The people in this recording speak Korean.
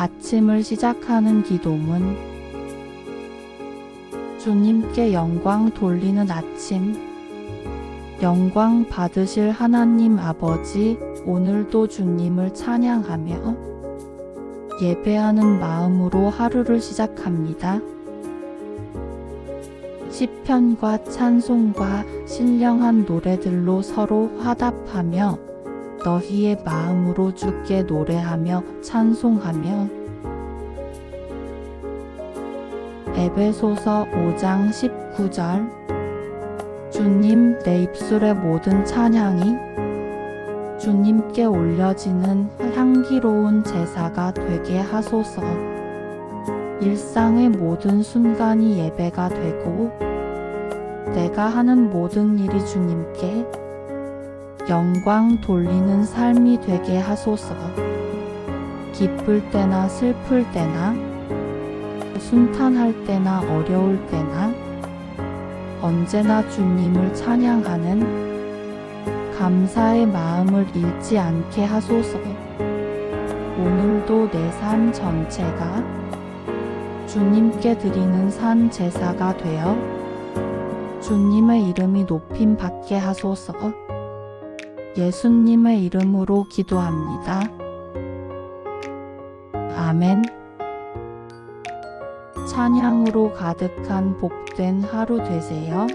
아침을 시작하는 기도문 주님께 영광 돌리는 아침 영광 받으실 하나님 아버지 오늘도 주님을 찬양하며 예배하는 마음으로 하루를 시작합니다. 시편과 찬송과 신령한 노래들로 서로 화답하며 너희의 마음으로 주께 노래하며 찬송하며 에베소서 5장 19절. 주님 내 입술의 모든 찬양이 주님께 올려지는 향기로운 제사가 되게 하소서. 일상의 모든 순간이 예배가 되고 내가 하는 모든 일이 주님께 영광 돌리는 삶이 되게 하소서. 기쁠 때나 슬플 때나, 순탄할 때나 어려울 때나, 언제나 주님을 찬양하는 감사의 마음을 잃지 않게 하소서. 오늘도 내 삶 전체가 주님께 드리는 산 제사가 되어 주님의 이름이 높임 받게 하소서. 예수님의 이름으로 기도합니다. 아멘. 찬양으로 가득한 복된 하루 되세요.